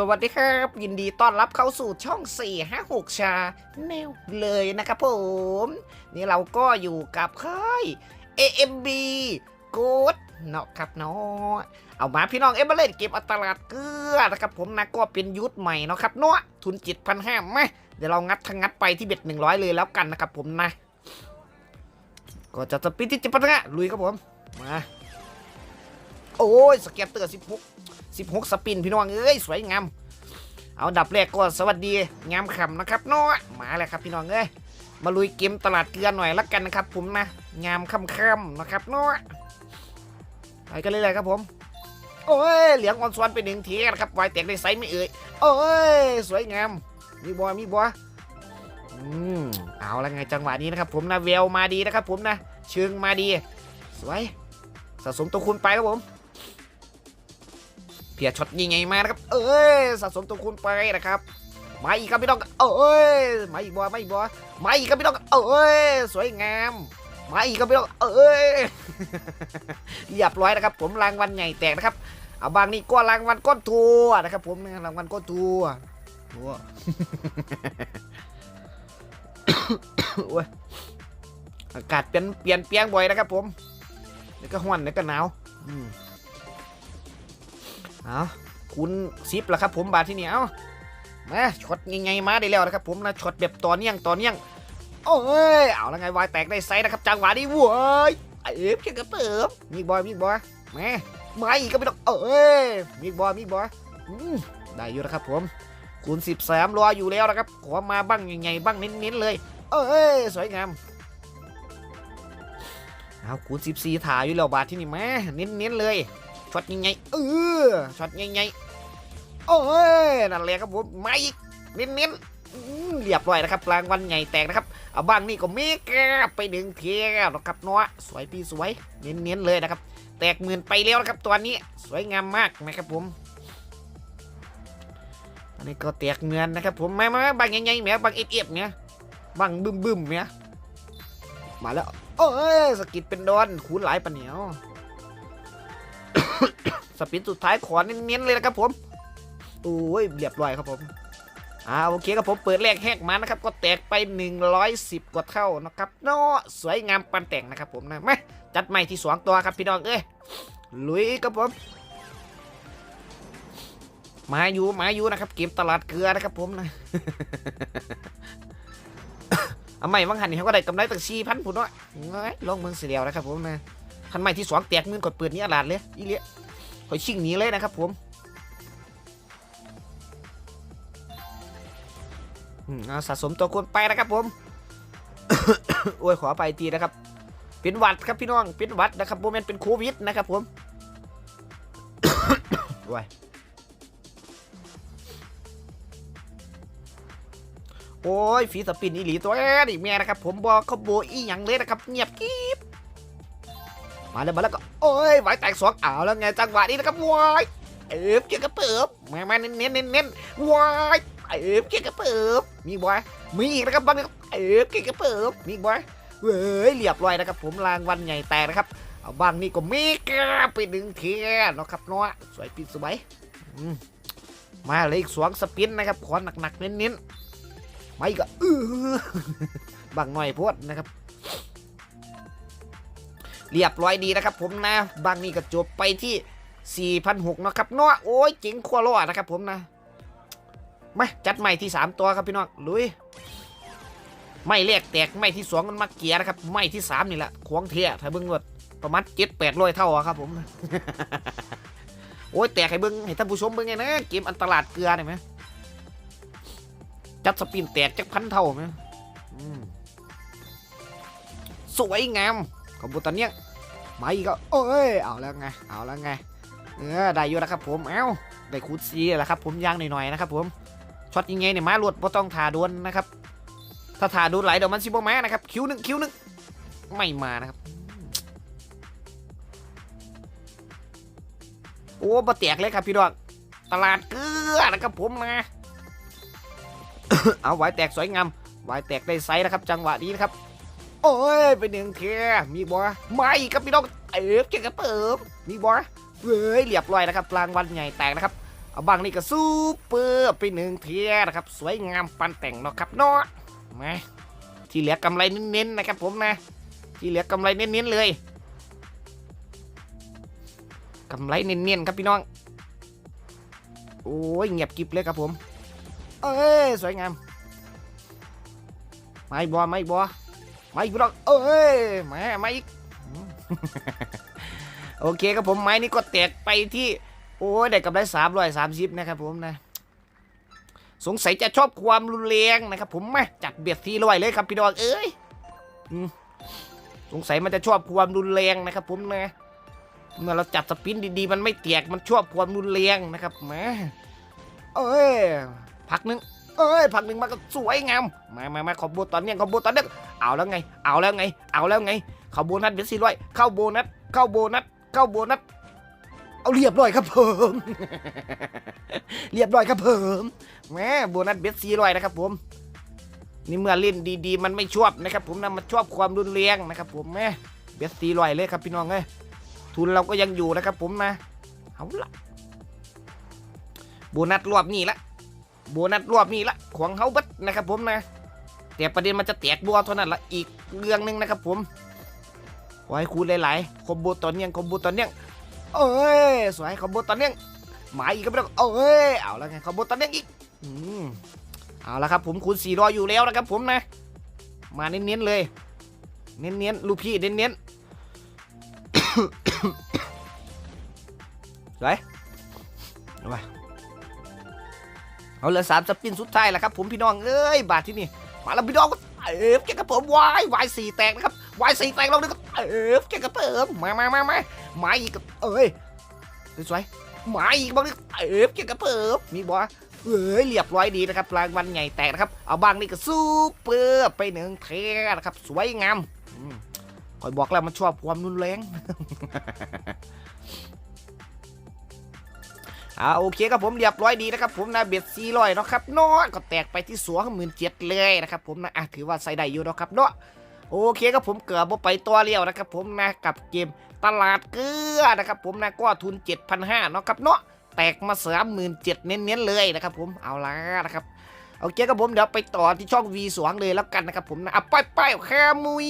สวัสดีครับ ยินดีต้อนรับเข้าสู่ช่อง 4 5 6 ชาแนวเลยนะครับผม นี่เราก็อยู่กับค่าย AMB Good เนาะครับเนาะเอามาพี่น้องเอเบเลนเก็บอัตราดเกลือนะครับผมนะก็เป็นยุทธใหม่เนาะครับเนาะทุนจิตพันห้ามเดี๋ยวเรางัดทั้งงัดไปที่เบ็ดหนึ่งร้อยเลยแล้วกันนะครับผมนะ ก็จะสปินที่จิตพันห้าลุยครับผมมา โอ้ยสเก็ตเตอร์สิบหก16 สปินพี่น้องเอ้ยสวยงาม เอาดับแรกก็สวัสดีงามขำนะครับเนาะมาแล้วครับพี่น้องเอ้ยมาลุยเกมตลาดเกลือหน่อยละกันนะครับ ผมนะงามค่ำๆนะครับเนาะไปกันเลยเลยครับผม โอ้ยเหลืองออนสวนไปหนึ่งทีนะครับวายแตกได้ไซส์ไม่เอ่ยโอ้ยสวยงามมีบัวมีบัวอืมเอาละไงจังหวะนี้นะครับ ผมนะเวลมาดีนะครับ ผมนะเชิงมาดี สวยสะสมตัวคูณไปครับผม เพียช็อตยิงไงมานะครับ เอ้ยสะสมตัวคูณไปนะครับมาอีกครับพี่น้องเอ้ยมาอีกบัวมาอีกบัวมาอีกครับพี่น้องเอ้ยสวยงามมาอีกครับพี่น้องเอ้ยเรียบร้อยนะครับ ผมรางวัลใหญ่แตกนะครับเอาบางนี่ก็รางวัลก้อนทัวนะครับ ผมรางวัลก้อนทัวทัวอ้อากาศเปลี่ยนเปลี่ยนเปลี่ยนบ่อยนะครับ ผมเดี๋ยวก็ห้อนเดี๋ยวก็หนาวอืม เอาคุณซิปแล้วครับผมบาทที่นี่เอามาช็อตยังไงมาได้แล้วนะครับผมนะช็อตแบบต่อเนื่องต่อเนื่องโอ้ยเอาแล้วไงวายแตกได้ไซส์นะครับจังหวะนี้ว้ยเอฟแค่กระเติบมีบอยมีบอยมามาอีกก็ไม่ต้องเอ้ยมีบอยมีบอยได้อยู่นะครับผมคูณ13รออยู่แล้วนะครับ ขอมาบ้างยังไงบ้างเน้นๆเลย เอ้ยสวยงามเอาคูณ14ถ่ายอยู่แล้วบาทที่นี่แมาเน้นๆเลย ช็อตยังไงเออช็อตยังไงโอ้ยนั่นแหละครับผมไม่เน้นเน้นๆเรียบร้อยนะครับรางวัลใหญ่แตกนะครับเอาบ้างนี่ก็เมกาไปหนึ่งเทียนะครับเนาะสวยพี่สวยเน้นๆเลยนะครับ แตกหมื่นไปแล้วนะครับตัวนี้สวยงามมากนะครับผมอันนี้ก็แตกเงินนะครับผมมามาบางยังไงแหมบางเอฟเอฟเนี่ยบางบึ้มบึ้มๆเนี่ยมาแล้วโอ้ยสกิดเป็นดอนคูณหลายปะเหนียว สปินสุดท้ายขอเน้นๆเลยนะครับผมโอ้ยเรียบร้อยครับผมอ่าโอเคครับผมเปิดแรกแหกมานะครับก็แตกไป 110 กว่าเท่านะครับเนาะสวยงามปันแต่งนะครับผมนะมาจัดใหม่ที่สองตัวครับพี่น้องเอ้ยลุยครับผมมาอยู่มาอยู่นะครับเกมตลาดเกลือนะครับผมนะเอาใหม่วังหันเขาก็ได้กำไรตั้งสี่พันผุนเนาะเอ้ยลองเมืองเสียเดียวนะครับผมนะ คันใหม่ที่สองแตกมื่นกดเปิดนี้อลาดเลยอีเลี้ยคอยชิ่งหนีเลยนะครับผมอืมเอาสะสมตัวคนไปนะครับผม โอ้ยขอไปทีนะครับ เป็นหวัดครับพี่น้อง เป็นหวัดนะครับโมเมนเป็นโควิดนะครับผมโอ้ยโอ้ยฝีสปินอีหลีตัวนี่แม่นะครับผมบอกเขาโบอีหยังเลยนะครับ เงียบกิ๊บ มาแล้วมาแล้วก็โอ้ยไหวแตกสองเอาแล้วไงจังหวะนี้นะครับวายเอฟเกี่ยวกับเปิบมามาเน้นเน้นเน้นเน้นวายเอฟเกี่ยวกับเปิบมีบอยมีอีกนะครับบางนะครับเอฟเกี่ยวกับเปิบมีบอยเว้ยเรียบร้อยนะครับ ผมรางวัลใหญ่แตกนะครับเอาบางนี่ก็มีกราไปหนึ่งเทียนาะครับเนาะสวยปิดสวยมาเลยอีกสองสปินนะครับขอหนักๆเน้นเน้นๆมาอีกก็เออบางหน่อยโพดนะครับ เรียบร้อยดีนะครับผมนะบางนี่ก็จบไปที่ 4,600นะครับเนาะโอ้ยเจ๋งขั้วโลดนะครับผมนะมาจัดใหม่ที่ 3 ตัวครับพี่น้องลุยไม่แรกแตกไม่ที่2มันมาเกียร์นะครับไม่ที่3นี่แหละควงเทียถ้าเบิ้งรถประมาณเจ็ดแปดร้อยเท่าครับผมโอ้ยแตกให้เบิ้งให้ท่านผู้ชมเบิ้งไงนะเกมอันตลาดเกลือได้ไหมจัดสปินแตกจักพันเท่าไหมสวยงาม คอมพิวเตอร์เนี่ยมาอีกก็โอ้ยเอาแล้วไงเอาแล้วไงเออได้อยู่แล้วครับผมเอ้าได้คูดซีแล้วครับผมย่างหน่อยๆนะครับผมช็อตยังไงเนี่ยมาหลวดบ่ต้องทาดวนนะครับถ้าทาดวนไหลเดี๋ยวมันซิบมานะครับคิวหนึ่งคิวหนึ่งไม่มานะครับโอ้บะแตกเลยครับพี่ดอกตลาดเกลือนะครับผมนะเอาไว้แตกสวยงามไว้แตกได้ไซส์นะครับ จังหวะนี้นะครับ โอ้ยไปหนึ่งเทียมีบอไม่ครับพี่น้องเอฟเก่งกระเปิบมีบอเฮ้ยเรียบร้อยนะครับรางวัลใหญ่แตกนะครับเอาบางนี่ก็ซูเปอร์ไปหนึ่งเทียนะครับ สวยงามปันแต่งเนาะครับเนาะมาที่เหลือกำไรเน้นๆนะครับผมนะ ที่เหลือกำไรเน้นๆเลยกำไรเน้นๆครับพี่น้อง โอ้ยเงียบกิบเลยครับผม เอ้ยสวยงาม ไม่บอไม่บอ ม่บอเอ้ยมามาอีก โอเคครับผมไม้นี้ก็แตกไปที่ โอ้ยได้กำไรสามร้อยสามสิบนะครับผมนะ สงสัยจะชอบความรุนแรงนะครับผมมาจัดเบียดทีร้อยเลยครับพี่ดอกเอ้ยสงสัยมันจะชอบความรุนแรงนะครับผมนะเมื่อเราจับสปินดีๆ มันไม่แตกมันชอบความรุนแรงนะครับแมเอ้ยพักหนึงเอ้ยพักหนึ่งมาก็สวยงาม มามามาขอโบตอนเนี้ยขอโบตอนเนี้ย เอาแล้วไง เอาแล้วไง เอาแล้วไง เข้าโบนัสเบียดสี่ร้อยเข้าโบนัส เข้าโบนัส เข้าโบนัส เอาเรียบร้อยครับเพิ่มเรียบร้อยครับเพิ่มแหมโบนัสเบ็ดสี่ร้อยนะครับผม นี่เมื่อเล่นดีๆ มันไม่ชอบนะครับ ผมนะมันชอบความรุนแรงนะครับผมแหมเบ็ดสี่ร้อยเลยครับพี่น้องเอ้ย ทุนเราก็ยังอยู่นะครับผมนะ เอาละโบนัสรอบนี้ละโบนัสรอบนี้ละของเขาบัดนะครับผมนะ แต่ประเด็นมันจะแตกบัวเท่านั้นละอีกเรื่องหนึ่งนะครับผมขอให้คูณหลายๆคอมโบตอนเนี้ยคอมโบตอนเนี้ยเอ้ยสวยคอมโบตอนเนี้ยหมายอีกก็ไม่ต้องเอาเอ้ยเอาแล้วไงขบวนตอนนี้อีกอืมเอาละครับผมคูณสี่รออยู่แล้วนะครับผมนะมาเน้นๆเลย เน้นๆลูกพี่เน้นๆสวยเอาเอาเหลือสามสปินสุดท้ายแล้วครับผมพี่น้องเอ้ยบาทที่นี่ มาแล้วพี่น้องเอฟแกกระเพิ่มวายวายสี่แตกนะครับวายสี่แตกเราเลยก็เอฟแกกระเพิ่มมามามามามาอีกเอ้ยสวยมาอีกบ้างนี่เอฟเกี่ยวกับเพิ่มมีบอเอ้ยเรียบร้อยดีนะครับรางวัลใหญ่แตกนะครับ เอาบ้างนี่ก็ซูเปอร์ไปหนึ่งเทนะครับ สวยงามอืมคอยบอกแล้วมันชอบความรุนแรง อ่าโอเคครับผมเรียบร้อยดีนะครับผมนะเบ็ดซีร้อยเนาะครับเนาะก็แตกไปที่สวงหมื่นเจ็ดเลยนะครับผมนะอะถือว่าใส่ได้อยู่เนาะครับเนาะโอเคครับผมเกือบไปตัวเลี้ยวนะครับผมนะกับเกมตลาดเกลือนะครับผมนะก็ทุน 7,500เนาะครับเนาะแตกมาสามหมื่นเจ็ดเน้นๆเลยนะครับผมเอาละนะครับโอเคครับผมเดี๋ยวไปต่อที่ช่อง V2 เลยแล้วกันนะครับผมนะอะไปไปแคมุย